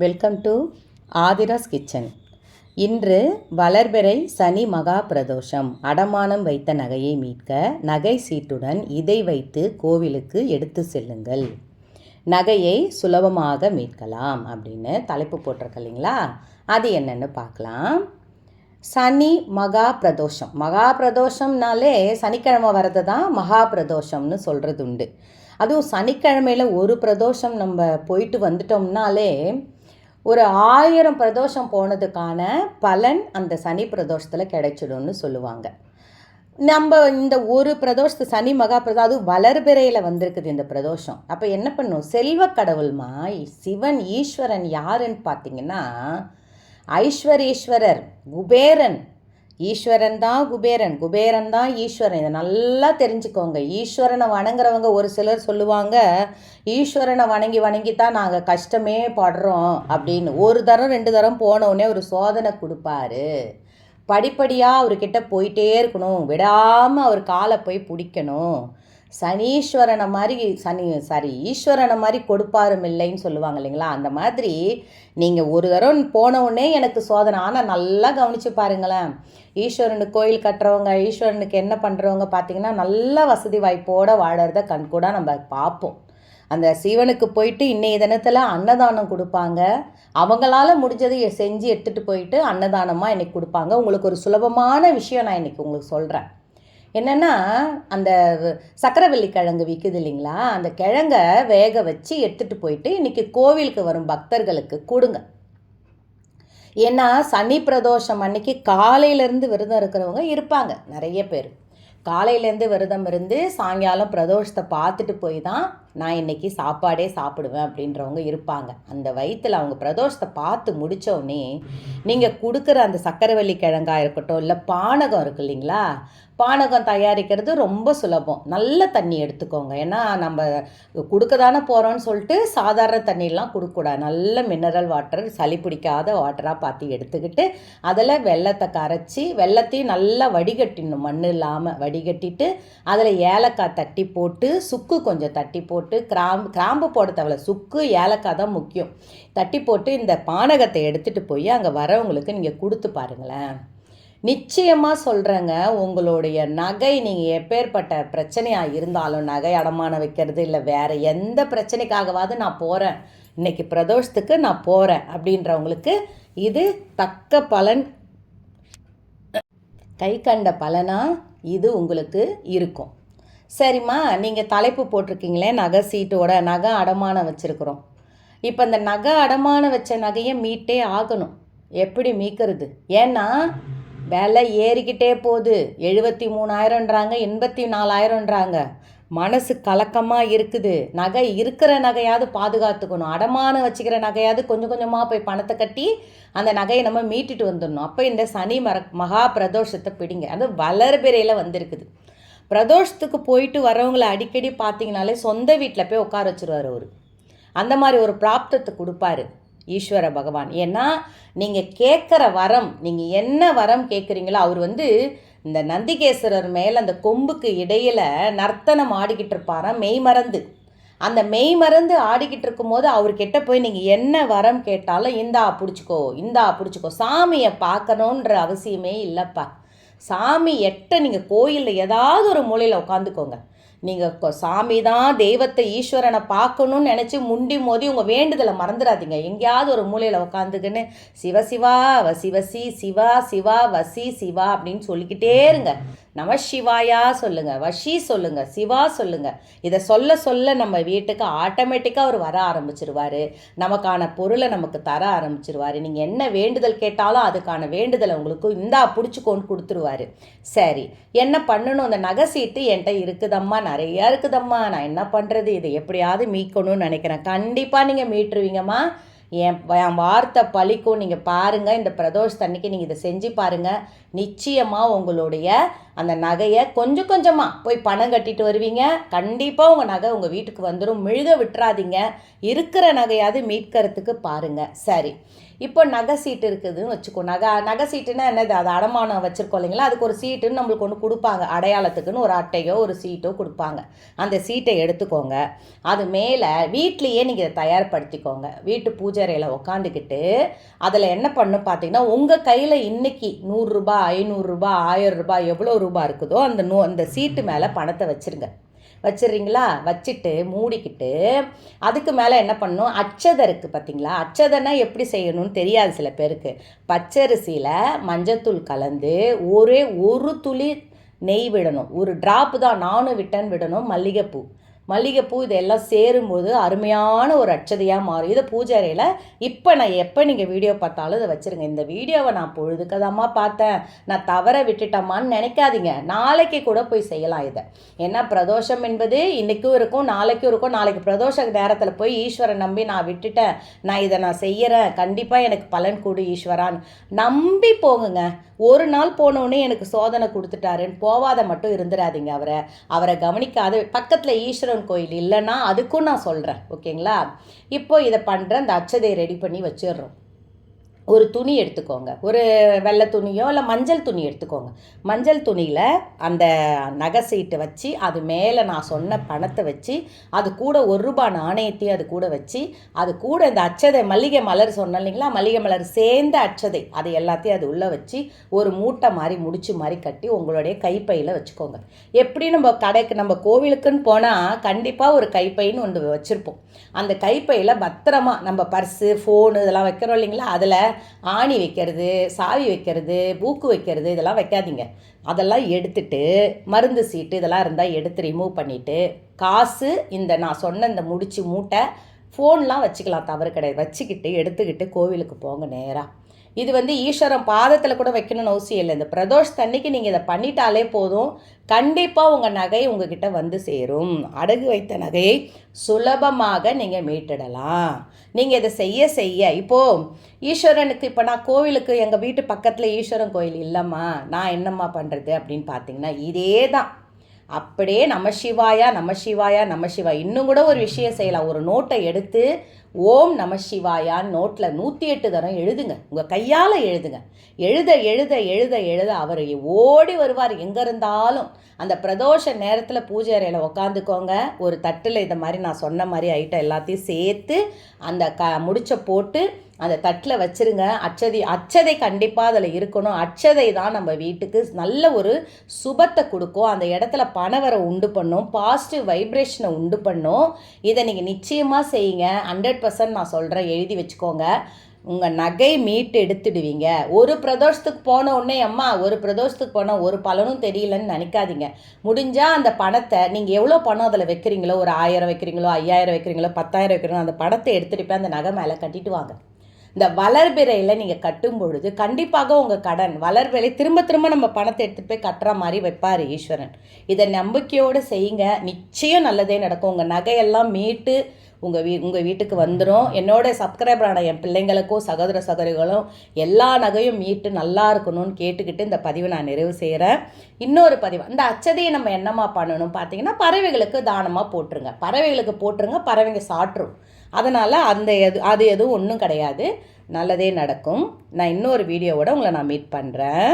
Welcome to Aadhira's kitchen இன்று வளர்பிறை சனி மகா பிரதோஷம். அடமானம் வைத்த நகையை மீட்க நகை சீட்டுடன் இதை வைத்து கோவிலுக்கு எடுத்து செல்லுங்கள். நகையை சுலபமாக மீட்கலாம் அப்படின்னு தலைப்பு போட்டிருக்கு இல்லைங்களா? அது என்னென்னு பார்க்கலாம். சனி மகா பிரதோஷம். மகா பிரதோஷம்னாலே சனிக்கிழமை வரது தான் மகா பிரதோஷம்னு சொல்கிறது உண்டு அதுவும் சனிக்கிழமையில் ஒரு பிரதோஷம் நம்ம போயிட்டு வந்துட்டோம்னாலே ஒரு ஆயிரம் பிரதோஷம் போனதுக்கான பலன் அந்த சனி பிரதோஷத்தில் கிடைச்சிடும்னு சொல்லுவாங்க. நம்ம இந்த ஒரு பிரதோஷத்து சனி மகா பிரதோஷம் அது வளர்பிறையில் வந்திருக்குது இந்த பிரதோஷம். அப்போ என்ன பண்ணும்? செல்வ கடவுள்மா சிவன் ஈஸ்வரன் யாருன்னு பார்த்தீங்கன்னா ஐஸ்வரீஸ்வரர் குபேரன். ஈஸ்வரன் தான் குபேரன். குபேரன் தான் ஈஸ்வரன். இதை நல்லா தெரிஞ்சுக்கோங்க. ஈஸ்வரனை வணங்குறவங்க ஒரு சிலர் சொல்லுவாங்க ஈஸ்வரனை வணங்கி வணங்கி தான் நாங்கள் கஷ்டமே படுறோம் அப்படின்னு. ஒரு தரம் ரெண்டு தரம் போனவுடனே ஒரு சோதனை கொடுப்பாரு. படிப்படியாக அவர்கிட்ட போயிட்டே இருக்கணும். விடாமல் அவர் காலை போய் பிடிக்கணும். சனீஸ்வரனை மாதிரி சனி சாரி ஈஸ்வரனை மாதிரி கொடுப்பாரும் இல்லைன்னு சொல்லுவாங்க இல்லைங்களா? அந்த மாதிரி நீங்கள் ஒரு தரம் போனவுடனே எனக்கு சோதனை. ஆனால் நல்லா கவனித்து பாருங்களேன். ஈஸ்வரனுக்கு கோயில் கட்டுறவங்க ஈஸ்வரனுக்கு என்ன பண்ணுறவங்க பார்த்தீங்கன்னா நல்ல வசதி வாய்ப்போடு வாழறத கண்கூடாக நம்ம பார்ப்போம் அந்த சிவனுக்கு போயிட்டு இன்னைய தினத்தில் அன்னதானம் கொடுப்பாங்க. அவங்களால முடிஞ்சதை செஞ்சு எடுத்துகிட்டு போயிட்டு அன்னதானமாக இன்னைக்கு கொடுப்பாங்க. உங்களுக்கு ஒரு சுலபமான விஷயம் நான் இன்னைக்கு உங்களுக்கு சொல்கிறேன் என்னென்னா அந்த சக்கரவள்ளி கிழங்கு விற்குது இல்லைங்களா? அந்த கிழங்க வேக வச்சு எடுத்துகிட்டு போயிட்டு இன்றைக்கி கோவிலுக்கு வரும் பக்தர்களுக்கு கொடுங்க. ஏன்னா சனி பிரதோஷம் அன்னைக்கு காலையிலேருந்து விரதம் இருக்கிறவங்க இருப்பாங்க நிறைய பேர். காலையிலேருந்து விரதம் இருந்து சாயங்காலம் பிரதோஷத்தை பார்த்துட்டு போய் தான் நான் இன்றைக்கி சாப்பாடே சாப்பிடுவேன் அப்படின்றவங்க இருப்பாங்க. அந்த வயிற்றில் அவங்க பிரதோஷத்தை பார்த்து முடித்தோடனே நீங்கள் கொடுக்குற அந்த சக்கரவள்ளி கிழங்காக இருக்கட்டும் இல்லை பானகம் இருக்கு இல்லைங்களா? பானகம் தயாரிக்கிறது ரொம்ப சுலபம். நல்ல தண்ணி எடுத்துக்கோங்க. ஏன்னா நம்ம கொடுக்க தானே போகிறோன்னு சொல்லிட்டு சாதாரண தண்ணியெலாம் கொடுக்கக்கூடாது. நல்ல மினரல் வாட்டர் சளி பிடிக்காத வாட்டராக பார்த்து எடுத்துக்கிட்டு அதில் வெள்ளத்தை கரைச்சி வெள்ளத்தையும் நல்லா வடிகட்டிடணும் மண் இல்லாமல் வடிகட்டிட்டு அதில் ஏலக்காய் தட்டி போட்டு சுக்கு கொஞ்சம் தட்டி போட்டு கிராம்பு கிராம்பு போட தேவையில்ல சுக்கு ஏலக்காய் தான் முக்கியம். தட்டி போட்டு இந்த பானகத்தை எடுத்துகிட்டு போய் அங்கே வரவங்களுக்கு நீங்கள் கொடுத்து பாருங்களேன். நிச்சயமாக சொல்கிறேங்க உங்களுடைய நகை நீங்கள் எப்பேற்பட்ட பிரச்சனையாக இருந்தாலும் நகை அடமானம் வைக்கிறது இல்லை வேறு எந்த பிரச்சனைக்காகவாவது நான் போகிறேன் இன்றைக்கி பிரதோஷத்துக்கு நான் போகிறேன் அப்படின்றவங்களுக்கு இது தக்க பலன். கை கண்ட பலனாக இது உங்களுக்கு இருக்கும். சரிம்மா நீங்கள் தலைப்பு போட்டிருக்கீங்களே நகை சீட்டோட நகை அடமானம் வச்சுருக்குறோம். இப்போ இந்த நகை அடமானம் வச்ச நகையை மீட்டே ஆகணும். எப்படி மீக்கிறது ஏன்னா விலை ஏறிக்கிட்டே போகுது. எழுபத்தி மூணாயிரம்ன்றாங்க எண்பத்தி நாலாயிரம்ன்றாங்க மனசு கலக்கமாக இருக்குது. நகை இருக்கிற நகையாவது பாதுகாத்துக்கணும். அடமானம் வச்சுக்கிற நகையாவது கொஞ்சம் கொஞ்சமாக போய் பணத்தை கட்டி அந்த நகையை நம்ம மீட்டுட்டு வந்துடணும். அப்போ இந்த சனி மர மகா பிரதோஷத்தை பிடிங்க. அது வளர்பிறையில் வந்திருக்குது. பிரதோஷத்துக்கு போயிட்டு வரவங்களை அடிக்கடி பார்த்தீங்கனாலே சொந்த வீட்டில் போய் உட்கார வச்சுருவார் அவர். அந்த மாதிரி ஒரு பிராப்தத்தை கொடுப்பாரு. ஈஸ்வர பகவான். ஏன்னா நீங்கள் கேட்குற வரம் நீங்கள் என்ன வரம் கேட்குறீங்களோ அவர் வந்து இந்த நந்திகேஸ்வரர் மேலே அந்த கொம்புக்கு இடையில் நர்த்தனம் ஆடிக்கிட்டு இருப்பாராம் மெய் மறந்து. அந்த மெய் மறந்து ஆடிக்கிட்டு இருக்கும்போது அவர்கிட்ட போய் நீங்கள் என்ன வரம் கேட்டாலும் இந்தா பிடிச்சிக்கோ இந்தா பிடிச்சிக்கோ சாமியை பார்க்கணுன்ற அவசியமே இல்லைப்பா. சாமி எட்ட நீங்கள் கோயிலில் ஏதாவது ஒரு மூலையில் உட்காந்துக்கோங்க. நீங்கள் சாமி தான் தெய்வத்தை ஈஸ்வரனை பார்க்கணும்னு நினச்சி முண்டி மோதி உங்கள் வேண்டுதலை மறந்துடாதீங்க எங்கேயாவது ஒரு மூலையில் உட்காந்துக்குன்னு சிவசிவா வசிவசி சிவா சிவா வசி சிவா அப்படின்னு சொல்லிக்கிட்டே இருங்க. நம சிவாயா சொல்லுங்கள் வஷி சொல்லுங்கள் சிவா சொல்லுங்கள் இதை சொல்ல சொல்ல நம்ம வீட்டுக்கு ஆட்டோமேட்டிக்காக அவர் வர ஆரம்பிச்சிருவார். நமக்கான பொருளை நமக்கு தர ஆரம்பிச்சிருவார். நீங்கள் என்ன வேண்டுதல் கேட்டாலும் அதுக்கான வேண்டுதலை உங்களுக்கு இந்தா பிடிச்சிக்கோன்னு கொடுத்துருவாரு. சரி. என்ன பண்ணணும்? அந்த நகை சீட்டு என்கிட்ட இருக்குதம்மா. நிறையா இருக்குதம்மா. நான் என்ன பண்ணுறது இதை எப்படியாவது மீட்கணும்னு நினைக்கிறேன். கண்டிப்பாக நீங்கள் மீட்டுருவீங்கம்மா. என் என் வார்த்தை பழிக்கும். நீங்கள் பாருங்கள் இந்த பிரதோஷ் தண்ணிக்கு நீங்கள் இதை செஞ்சு பாருங்கள் நிச்சயமாக உங்களுடைய அந்த நகையை கொஞ்சம் கொஞ்சமாக போய் பணம் கட்டிட்டு வருவீங்க. கண்டிப்பாக உங்கள் நகை உங்கள் வீட்டுக்கு வந்துடும் மெழுக விட்டுறாதீங்க. இருக்கிற நகையாவது மீட்கிறதுக்கு பாருங்கள் சரி. இப்போ நகை சீட்டு இருக்குதுன்னு வச்சுக்கோ. நகை நகை சீட்டுன்னா என்னது? அது அடமானம் வச்சுருக்கோம் இல்லைங்களா? அதுக்கு ஒரு சீட்டுன்னு நம்மளுக்கு ஒன்று கொடுப்பாங்க. அடையாளத்துக்குன்னு ஒரு அட்டையோ ஒரு சீட்டோ கொடுப்பாங்க. அந்த சீட்டை எடுத்துக்கோங்க. அது மேலே வீட்லேயே நீங்கள் இதை தயார்படுத்திக்கோங்க. வீட்டு பூஜைறையில் உக்காந்துக்கிட்டு அதில் என்ன பண்ணு பார்த்தீங்கன்னா உங்கள் கையில் இன்றைக்கி நூறுரூபா ஐநூறுரூபா ஆயிரம் ரூபாய் எவ்வளோ ரூபா இருக்குதோ அந்த நூ அந்த சீட்டு மேலே பணத்தை வச்சுருங்க. வச்சிடுறீங்களா வச்சுட்டு மூடிக்கிட்டு அதுக்கு மேலே என்ன பண்ணும் அச்சதை இருக்குது பார்த்தீங்களா அச்சதைனா எப்படி செய்யணும்னு தெரியாது சில பேருக்கு. பச்சரிசியில் மஞ்சத்தூள் கலந்து ஒரே ஒரு துளி நெய் விடணும். ஒரு ட்ராப்பு தான் நானும் விட்டேன்னு விடணும். மல்லிகைப்பூ. மல்லிகைப்பூ இதெல்லாம் சேரும்போது அருமையான ஒரு அச்சதையாக மாறும். இதை பூஜாரையில் இப்போ நான் எப்போ நீங்கள் வீடியோ பார்த்தாலும் இதை வச்சுருங்க. இந்த வீடியோவை நான் பொழுதுக்கதாம்மா பார்த்தேன். நான் தவற விட்டுட்டோமான்னு நினைக்காதீங்க. நாளைக்கு கூட போய் செய்யலாம் இதை. ஏன்னா பிரதோஷம் என்பது இன்றைக்கும் இருக்கும் நாளைக்கும் இருக்கும். நாளைக்கு பிரதோஷ நேரத்தில் போய் ஈஸ்வரன் நம்பி நான் விட்டுட்டேன். நான் இதை நான் செய்கிறேன் கண்டிப்பாக எனக்கு பலன் கொடு ஈஸ்வரான் நம்பி போங்குங்க ஒரு நாள் போனோடனே எனக்கு சோதனை கொடுத்துட்டாருன்னு போவாத மட்டும் இருந்துடாதீங்க அவரை. அவரை கவனிக்காத பக்கத்தில் ஈஸ்வரன் கோயில் இல்லைன்னா அதுக்கும் நான் சொல்கிறேன் ஓகேங்களா? இப்போ இதை பண்ணுறேன் அந்த அச்சதையை ரெடி பண்ணி வச்சிடுறோம். ஒரு துணி எடுத்துக்கோங்க. ஒரு வெள்ளை துணியோ இல்லை மஞ்சள் துணி எடுத்துக்கோங்க. மஞ்சள் துணியில் அந்த நகை சீட்டை வச்சு அது மேலே நான் சொன்ன பணத்தை வச்சு அது கூட ஒரு ரூபாய் நாணயத்தையும் அது கூட வச்சு அது கூட இந்த அச்சதை மல்லிகை மலர் சொன்னேன் இல்லைங்களா? மல்லிகை மலர் சேர்ந்த அச்சதை அது எல்லாத்தையும் அது உள்ளே வச்சு ஒரு மூட்டை மாதிரி முடிச்சு மாதிரி கட்டி உங்களுடைய கைப்பையில் வச்சுக்கோங்க. எப்படி நம்ம கடைக்கு நம்ம கோவிலுக்குன்னு போனால் கண்டிப்பாக ஒரு கைப்பைன்னு ஒன்று வச்சுருப்போம். அந்த கைப்பையில் பத்திரமா நம்ம பர்ஸு ஃபோனு இதெல்லாம் வைக்கிறோம் இல்லைங்களா? அதில் ஆணி வைக்கிறது சாவி வைக்கிறது பூக்கு வைக்கிறது இதெல்லாம் வைக்காதீங்க. அதெல்லாம் எடுத்துட்டு மருந்து சீட்டு இதெல்லாம் இருந்தால் எடுத்து ரிமூவ் பண்ணிவிட்டு காசு இந்த நான் சொன்ன இந்த முடிச்சு மூட்டை ஃபோன்லாம் வச்சுக்கலாம் தவறு கிடையாது. வச்சுக்கிட்டு எடுத்துக்கிட்டு கோவிலுக்கு போங்க நேராக இது வந்து ஈஸ்வரன் பாதத்தில் கூட வைக்கணும்னு அவசியம் இல்லை. இந்த பிரதோஷ் தண்ணிக்கு நீங்கள் இதை பண்ணிட்டாலே போதும். கண்டிப்பாக உங்கள் நகை உங்ககிட்ட வந்து சேரும். அடகு வைத்த நகையை சுலபமாக நீங்கள் மீட்டிடலாம். நீங்கள் இதை செய்ய செய்ய இப்போது ஈஸ்வரனுக்கு இப்போ நான் கோவிலுக்கு எங்கள் வீட்டு பக்கத்தில் ஈஸ்வரன் கோயில் இல்லைம்மா நான் என்னம்மா பண்ணுறது அப்படின்னு பார்த்தீங்கன்னா இதே தான். அப்படியே நம்ம சிவாயா நம சிவாயா நம்ம சிவா. இன்னும் கூட ஒரு விஷயம் செய்யலாம். ஒரு நோட்டை எடுத்து ஓம் நம சிவாயான்னு நோட்டில் நூற்றி எட்டு தரம் எழுதுங்க. உங்கள் கையால் எழுதுங்க. எழுத எழுத எழுத எழுத அவர் ஓடி வருவார். எங்கே இருந்தாலும் அந்த பிரதோஷ நேரத்தில் பூஜை அறையில் உக்காந்துக்கோங்க. ஒரு தட்டில் இந்த மாதிரி நான் சொன்ன மாதிரி ஐட்டம் எல்லாத்தையும் சேர்த்து அந்த க முடிச்ச போட்டு அந்த தட்டில் வச்சுருங்க. அச்சதை அச்சதை கண்டிப்பாக அதில் இருக்கணும். அச்சதை தான் நம்ம வீட்டுக்கு நல்ல ஒரு சுபத்தை கொடுக்கும். அந்த இடத்துல பணவரை உண்டு பண்ணும். பாசிட்டிவ் வைப்ரேஷனை உண்டு பண்ணும். இதை நீங்கள் நிச்சயமாக செய்யுங்க. ஹண்ட்ரட் பர்சன்ட் நான் சொல்கிறேன் எழுதி வச்சுக்கோங்க. உங்கள் நகை மீட்டு எடுத்துடுவீங்க. ஒரு பிரதோஷத்துக்கு போன உடனே அம்மா ஒரு பிரதோஷத்துக்கு போனால் ஒரு பலனும் தெரியலன்னு நினைக்காதீங்க. முடிஞ்சால் அந்த பணத்தை நீங்கள் எவ்வளோ பணம் அதில் வைக்கிறீங்களோ ஒரு ஆயிரம் வைக்கிறீங்களோ ஐயாயிரம் வைக்கிறீங்களோ பத்தாயிரம் வைக்கிறீங்களோ அந்த பணத்தை எடுத்துகிட்டு போய் அந்த நகை மேலே கட்டிட்டு வாங்க. இந்த வளர்பிறையில் நீங்கள் கட்டும் பொழுது கண்டிப்பாக உங்கள் கடன் வளர்பிறை திரும்ப திரும்ப நம்ம பணத்தை எடுத்துகிட்டு போய் கட்டுற மாதிரி வைப்பார் ஈஸ்வரன். இதை நம்பிக்கையோடு செய்யுங்க. நிச்சயம் நல்லதே நடக்கும். உங்கள் நகையெல்லாம் மீட்டு உங்கள் வீ உங்கள் வீட்டுக்கு வந்துடும் என்னோட சப்ஸ்கிரைபரான என் பிள்ளைங்களுக்கும் சகோதர சகோதரிகளும் எல்லா நகையும் மீட்டு நல்லா இருக்கணும்னு கேட்டுக்கிட்டு இந்த பதிவை நான் நிறைவு செய்கிறேன் இன்னொரு பதிவு இந்த அச்சதையை நம்ம என்னம்மா பண்ணணும்? பார்த்தீங்கன்னா பறவைகளுக்கு தானமாக போட்டுருங்க. பறவைகளுக்கு போட்டுருங்க. பறவைங்க சாப்பிட்ரும் அதனால் அந்த எது அது எதுவும் ஒன்றும் கிடையாது. நல்லதே நடக்கும். நான் இன்னொரு வீடியோவோட உங்களை நான் மீட் பண்ணுறேன்